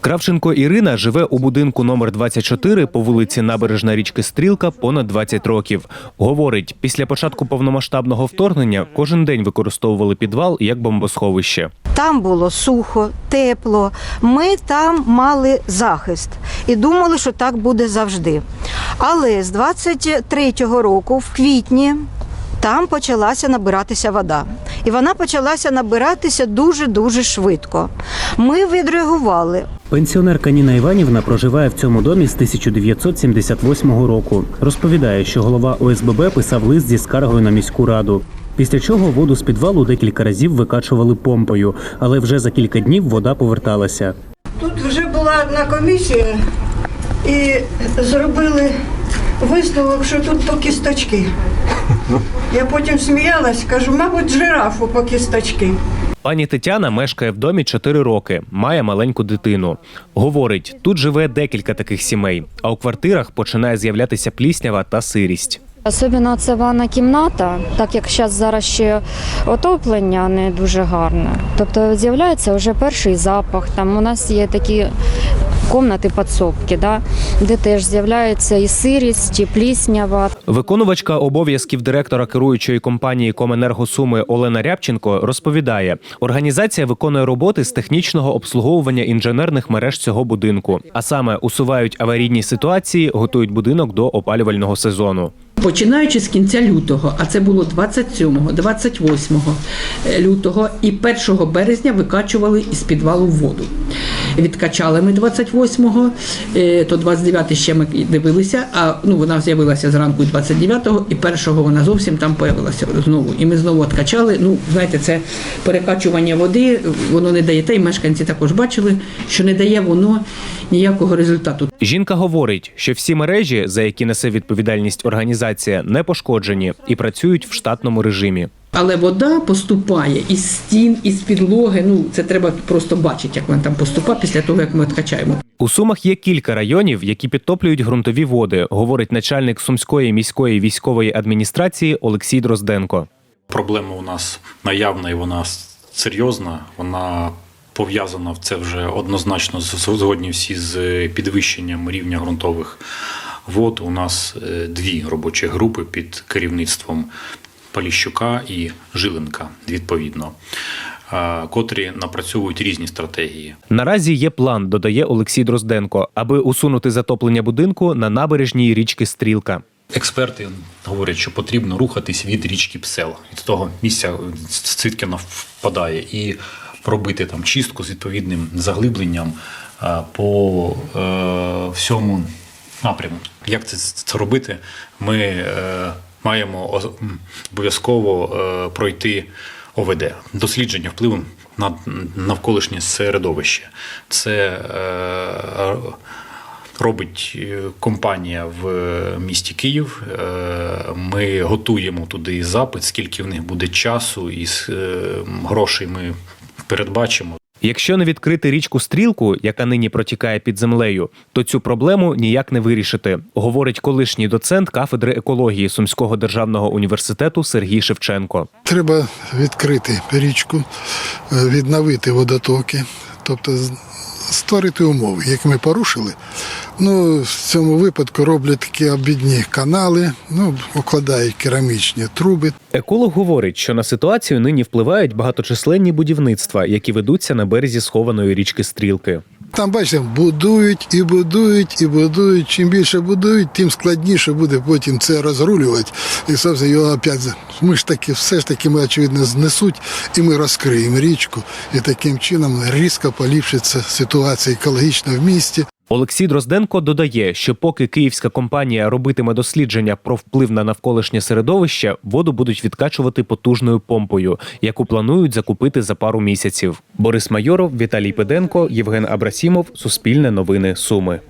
Кравченко Ірина живе у будинку номер 24 по вулиці Набережна річки Стрілка понад 20 років. Говорить, після початку повномасштабного вторгнення кожен день використовували підвал як бомбосховище. Там було сухо, тепло. Ми там мали захист і думали, що так буде завжди. Але з 23-го року, в квітні, там почалася набиратися вода. І вона почалася набиратися дуже-дуже швидко. Ми відреагували. Пенсіонерка Ніна Іванівна проживає в цьому домі з 1978 року. Розповідає, що голова ОСББ писав лист зі скаргою на міську раду. Після чого воду з підвалу декілька разів викачували помпою, але вже за кілька днів вода поверталася. Тут вже була одна комісія і зробили висновок, що тут по кісточки. Я потім сміялась, кажу, мабуть, жирафу по кісточки. Пані Тетяна мешкає в домі 4 роки, має маленьку дитину. Говорить, тут живе декілька таких сімей, а у квартирах починає з'являтися пліснява та сирість. Особливо це ванна кімната, так як зараз зараз ще отоплення не дуже гарне. Тобто з'являється вже перший запах. Там у нас є такі комнати підсобки, да, де теж з'являється і сирість, і пліснява. Виконувачка обов'язків директора керуючої компанії Коменерго Суми Олена Рябченко розповідає, організація виконує роботи з технічного обслуговування інженерних мереж цього будинку, а саме усувають аварійні ситуації, готують будинок до опалювального сезону. Починаючи з кінця лютого, а це було 27, 28 лютого і 1 березня викачували із підвалу воду. Відкачали ми 28-го, е, то 29 ще ми дивилися, а ну вона з'явилася зранку 29-го, і 1-го вона зовсім там появилася знову. І ми знову відкачали. Ну, знаєте, це перекачування води, воно не дає. Та й мешканці також бачили, що не дає воно ніякого результату. Жінка говорить, що всі мережі, за які несе відповідальність організація, не пошкоджені і працюють в штатному режимі. Але вода поступає із стін, із підлоги. Ну це треба просто бачити, як вона там поступає після того, як ми відкачаємо. У Сумах є кілька районів, які підтоплюють ґрунтові води, говорить начальник Сумської міської військової адміністрації Олексій Дрозденко. Проблема у нас наявна і вона серйозна. Вона пов'язана в це вже однозначно згодні всі з підвищенням рівня ґрунтових вод. У нас е, дві робочі групи під керівництвом Поліщука і Жиленка, відповідно, е, котрі напрацьовують різні стратегії. Наразі є план, додає Олексій Дрозденко, аби усунути затоплення будинку на набережній річки Стрілка. Експерти говорять, що потрібно рухатись від річки Псел, від того місця, звідки вона впадає, і пробити там чистку з відповідним заглибленням по е, всьому напряму. Як це, це робити? Ми е, маємо обов'язково е, пройти ОВД дослідження впливу на навколишнє середовище. Це е, робить е, компанія в місті Київ. Ми готуємо туди запит, скільки в них буде часу і грошей ми передбачимо. Якщо не відкрити річку Стрілку, яка нині протікає під землею, то цю проблему ніяк не вирішити, говорить колишній доцент кафедри екології Сумського державного університету Сергій Шевченко. Треба відкрити річку, е, відновити водотоки, тобто створити умови, які ми порушили. Ну, в цьому випадку роблять такі обідні канали, ну, укладають керамічні труби. Еколог говорить, що на ситуацію нині впливають багаточисленні будівництва, які ведуться на березі схованої річки Стрілки. Там, бачите, будують і будують, і будують. Чим більше будують, тим складніше буде потім це розрулювати. І собственно, його опять ми ж таки, все ж таки, ми очевидно знесуть, і ми розкриємо річку. І таким чином різко поліпшиться ситуація екологічна в місті. Олексій Дрозденко додає, що поки київська компанія робитиме дослідження про вплив на навколишнє середовище, воду будуть відкачувати потужною помпою, яку планують закупити за пару місяців. Борис Майоров, Віталій Педенко, Євген Абрасімов, Суспільне новини Суми.